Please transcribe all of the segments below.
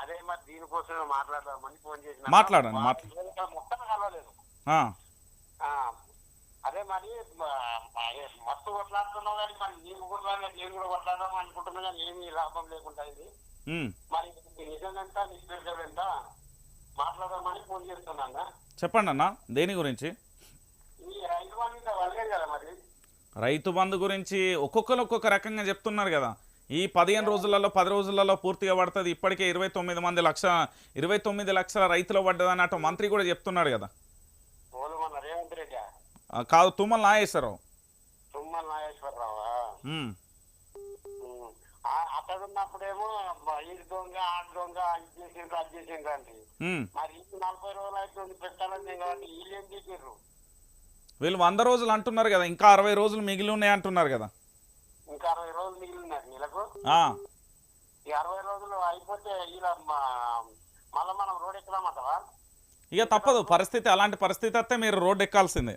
అదే మరి దీనికోసమే మాట్లాడదామని ఫోన్ చేసిన మాట్లాడండి, మాట్లా- మొత్తం కలవలేదు. అదే మరి మస్తు కొట్లాడుతున్నావు కానీ మరి నీకు కొట్లాడినా నేను కూడా కొట్లాడదాం అనుకుంటున్నా కానీ ఏమీ లాభం లేకుండా ఇది. మరి ఇది నిజం ఎంత నిష్పేషం ఎంత మాట్లాడదామని ఫోన్ చేస్తున్నాను చెప్పండి అన్న దేని గురించి? రైతు బంధు గురించి ఒక్కొక్కరు ఒక్కొక్క రకంగా చెప్తున్నారు కదా. ఈ పదిహేను రోజులలో పది రోజులలో పూర్తిగా పడుతుంది. ఇప్పటికే ఇరవై తొమ్మిది మంది లక్ష ఇరవై తొమ్మిది లక్షల రైతులు పడ్డదని అటు మంత్రి కూడా చెప్తున్నాడు కదా. కాదు తుమ్మల నాగేశ్వరరావు. తుమ్మల నాగేశ్వరరావా? ఉమ్, ఉమ్. ఆ- అక్కడ ఉన్నప్పుడేమో బ- ఈ దొంగ ఆ దొంగ ఇది చేసిండ్రు అది చేసిండ్రు అండి. ఉమ్. మరి ఈ నలభై రోజులు అవుతుంది పెట్టాలని కాబట్టి వీళ్ళు ఏం చేసిండ్రు? వీళ్ళు వంద రోజులు అంటున్నారు కదా ఇంకా అరవై రోజులు మిగిలి ఉన్నాయి అంటున్నారు కదా ఇంకా అరవై రోజులు మిగిలినారు నెలకు ఆ, ఈ అరవై రోజులు అయిపోతే ఇలా మళ్ళీ మనం రోడ్ ఎక్కుదామంటావా ఇక తప్పదు పరిస్థితి అలాంటి పరిస్థితి వస్తే మీరు రోడ్డు ఎక్కాల్సిందే.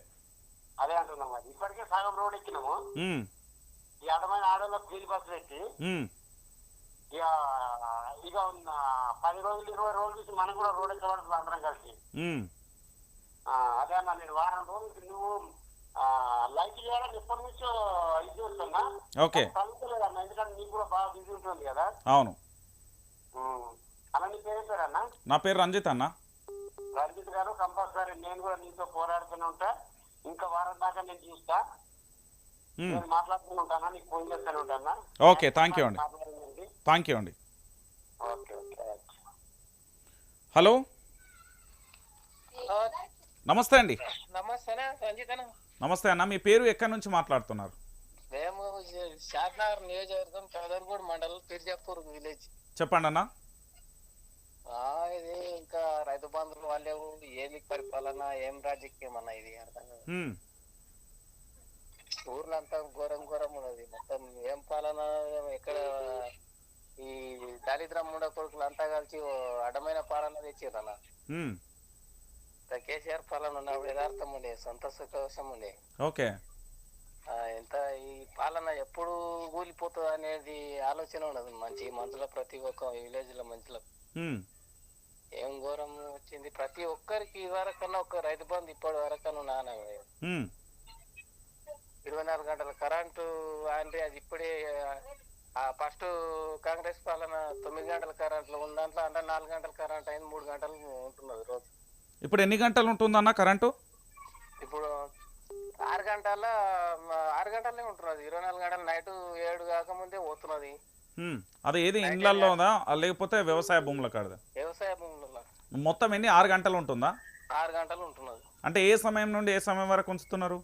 అదే అంటున్నాం ఇప్పటికే సగం రోడ్ ఎక్కినాము. ఈ అడమైన ఫ్రీ బస్సులు ఎక్కి ఉమ్, ఇక ఇక ఉన్న పది రోజులు ఇరవై రోజులు మనం కూడా రోడ్ ఎక్కబడుతుంది అందరం కలిసి. అదే అన్న నేను వారం రోజులు నువ్వు లైట్ చేయాలని ఎప్పటి నుంచో ఇది చేస్తున్నా. ఓకే కలుగుతలేదు అన్న ఎందుకంటే నీకు కూడా ఉంటుంది కదా? అవును. అన్న నీ పేరు నా పేరు రంజిత్ అన్న. రంజిత్ గారు కంపల్సరీ నేను కూడా నీతో పోరాడుతూనే ఉంటా. ఇంకా వారం దాకా నేను చూస్తా. ఉమ్, నేను మాట్లాడుతూనే ఉంటానా? నీకు ఫోన్ చేస్తూనే ఉంటానా? ఓకే థ్యాంక్ యూ అండి. థ్యాంక్ యూ అండి. Okay okay hello. నమస్తే అండి. నమస్తే అన్న. మీ పేరు ఎక్కడి నుంచి మాట్లాడుతున్నారు? మేము షాద్నగర్ నియోజకవర్గం చౌదరిగూడ మండలం పిర్జాపూర్ విలేజ్. చెప్పండి అన్న. ఆ ఇది ఇంకా రైతు బంధువులు వాళ్ళే ఏమి పరిపాలన ఏం రాజకీయం అన్న ఇది అర్థం కాదు. ఉమ్, ఊర్లో అంతా ఘోరం ఘోరం ఉన్నది. మొత్తం ఏం పాలన ఎక్కడ ఈ దళిద్రం ఉండ కొడుకులు అంతా కలిసి అడ్డమైన పాలన తెచ్చిర్రు ఉమ్, కేసీఆర్ పాలన ఉన్నప్పుడు యథార్థం ఉండే సొంత సుఖం ఉండే. ఓకే. ఎంత ఈ పాలన ఎప్పుడు కూలిపోతుంది అనేది ఆలోచన ఉండదు. మంచి మనుషుల ప్రతి ఒక్క విలేజ్లో మనుషులకు ఏం ఘోరం వచ్చింది? ప్రతి ఒక్కరికి ఇదివరకన్నా ఒక రైతు బంధు ఇప్పటి వరకన్నా నాన్న ఇరవై నాలుగు గంటల కరెంటు అంటే అది ఇప్పుడే ఫస్ట్ కాంగ్రెస్ పాలన తొమ్మిది గంటల కరెంట్లో ఉన్న దాంట్లో అంటే నాలుగు గంటల కరెంట్ అయింది మూడు గంటలు ఉంటున్నది రోజు. ఇప్పుడు ఎన్ని గంటలు ఉంటుందన్న కరెంటు? ఇప్పుడు ఆరు గంటల ఆరు గంటలనే ఉంటున్నది ఇరవై నాలుగు గంటలు నైట్ ఏడు కాకముందే పోతున్నది. అది ఏది ఇండ్లల్లో ఉందా? లేకపోతే వ్యవసాయ భూముల కాడదా? వ్యవసాయ భూములలో. మొత్తం ఎన్ని? ఆరు గంటలు ఉంటుందా? ఆరు గంటలు ఉంటున్నది. అంటే ఏ సమయం నుండి ఏ సమయం వరకు ఉంచుతున్నారు?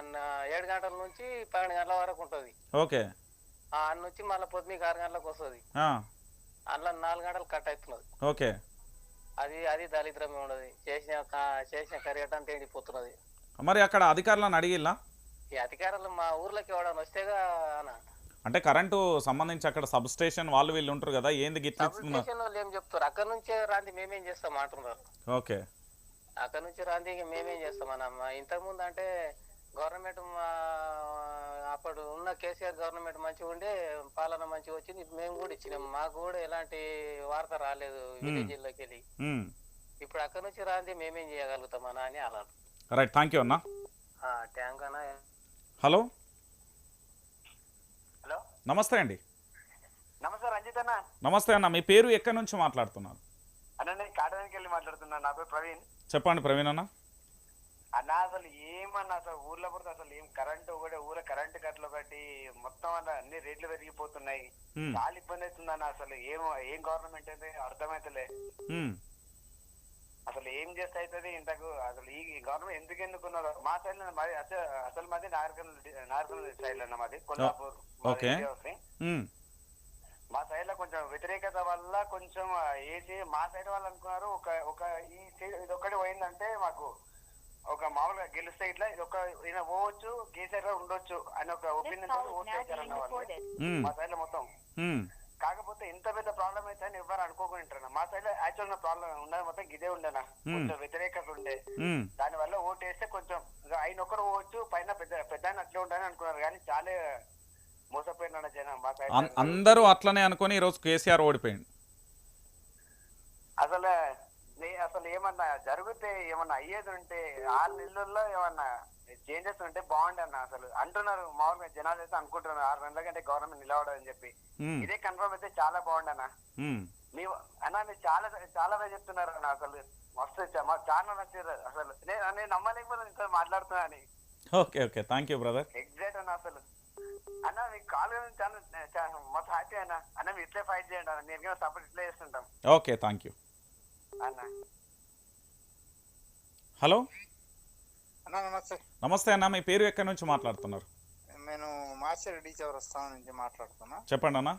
నా- ఏడు గంటల నుంచి పన్నెండు గంటల వరకు ఉంటుంది. ఓకే. ఆ నుంచి మళ్ళీ పొద్దున్నకి ఆరు గంటలకు వస్తుంది. అందులో నాలుగు గంటలు కట్ అవుతున్నది. ఓకే. అది అది దళిద్రమే ఉండదు. చేసిన చేసిన కరిగటం తేడిపోతున్నది మరి అక్కడ అధికారులను అడిగిల్లా? ఈ అధికారులు మా ఊర్లోకి ఎవడన్నా వస్తేగా అన్న. అంటే కరెంటు సంబంధించి అక్కడ సబ్ స్టేషన్ వాళ్ళు వీళ్ళు ఉంటారు కదా ఏంది గిట్ల సబ్ ఇస్తున్నారు స్టేషన్ వాళ్ళు ఏం చెప్తారు? అక్కడ నుంచే రాంది మేమేం చేస్తాం అంటున్నారు. ఓకే. అక్కడ నుంచి రాంది ఇక మేమేం చేస్తాం అన్న. ఇంతకుముందు అంటే గవర్నమెంట్ అప్పుడు ఉన్న కేసీఆర్ గవర్నమెంట్ మంచిగా ఉండే పాలన మంచిగా వచ్చింది. ఇప్పుడు మేము కూడా ఇచ్చినాం. మాకు కూడా ఎలాంటి వార్త రాలేదు విలేజ్లోకి వెళ్ళి. ఇప్పుడు అక్కడ నుంచి రాంది మేమేం చేయగలుగుతామన్నా అని అలా రైట్ థ్యాంక్ యూ అన్న ట్యాంక్ అన్న. హలో? హలో? నమస్తే అండి. నమస్తే రంజిత్ అన్న. నమస్తే అన్న మీ పేరు ఎక్కడి నుంచి మాట్లాడుతున్నారు? అన్న నేను కాటడానికి వెళ్ళి మాట్లాడుతున్నాను నా పేరు ప్రవీణ్. చెప్పండి ప్రవీణ్ అన్న. అసలు ఏమన్నా అసలు ఊర్లో పడితే అసలు ఏం కరెంట్ ఒకటి ఊర్లో కరెంట్ కట్లు ఒకటి మొత్తం అన్న అన్ని రేట్లు పెరిగిపోతున్నాయి. చాలా ఇబ్బంది అవుతుందన్న అసలు ఏం ఏం గవర్నమెంట్ అయితే అర్థమైతలే. అసలు ఏం చేస్తే అవుతుంది ఇంతకు? అసలు ఈ గవర్నమెంట్ ఎందుకు ఎన్నుకున్నారు? మా సైడ్ మాది అసలు మాది నాగర్కల్ నాగర్కల్ సైడ్ అన్న మాది కొల్లాపూర్ మా సైడ్లో కొంచెం వ్యతిరేకత వల్ల కొంచెం ఏసీ మా సైడ్ వాళ్ళు అనుకున్నారు ఒక ఒక ఈ సైడ్ ఇది ఒక్కటి పోయిందంటే మాకు ఒక మామూలుగా గెలిస్తే ఇట్లా ఇది ఒక ఈయన పోవచ్చు కేసీఆర్ గారు ఉండొచ్చు అని ఒక ఒపీనియన్ మా సైడ్లో మొత్తం. కాకపోతే ఇంత పెద్ద ప్రాబ్లం అయితే అని ఎవరు అనుకోకుండా మా సైడ్లో యాక్చువల్ ప్రాబ్లం ఉన్నది మొత్తం ఇదే ఉండేనా కొంచెం వ్యతిరేకత ఉండే దాని వల్ల ఓటు వేస్తే కొంచెం ఆయన ఒక్కరు పోవచ్చు పైన పెద్ద పెద్ద అట్లే ఉంటాయని అనుకున్నారు. కానీ చాలా మోసపోయిన అన్న మా సైడ్ అందరూ అట్లనే అనుకొని ఈరోజు కేసీఆర్ ఓడిపోయింది అసలు నే- అసలు ఏమన్నా జరిగితే ఏమన్నా అయ్యేది ఉంటే ఆరు నెలల్లో ఏమన్నా చేంజెస్ ఉంటే బాగుండే అన్న అసలు? అంటున్నారు మామూలుగా జనాలు అయితే అనుకుంటున్నారు ఆరు నెలల కంటే గవర్నమెంట్ నిలవడం అని చెప్పి. ఇదే కన్ఫర్మ్ అయితే చాలా బాగుండే అన్న ఉమ్. మీ అన్న మీరు చాలా చాలా బాగా చెప్తున్నారు అన్న అసలు. మస్తు మాకు చాలా నచ్చారు అసలు. నేను నేను నమ్మలేకపోతే ఇంత మాట్లాడుతున్నా అని. Okay okay. Thank you brother. Exact అన్న అసలు. అన్న మీ కాల్ చాలా మస్తు హ్యాపీ అన్న. అన్న మీరు ఇట్లే ఫైట్ చేయండి అన్న. నేను సపోర్ట్ ఇట్లే చేస్తుంటాం. Okay thank you. అన్న. హలో? అన్న నమస్తే. నమస్తే అన్న మీ పేరు ఎక్కడి నుంచి మాట్లాడుతున్నారు? నేను మాస్టర్ రెడ్డి చౌరస్తా నుంచి మాట్లాడుతున్నా. చెప్పండి అన్న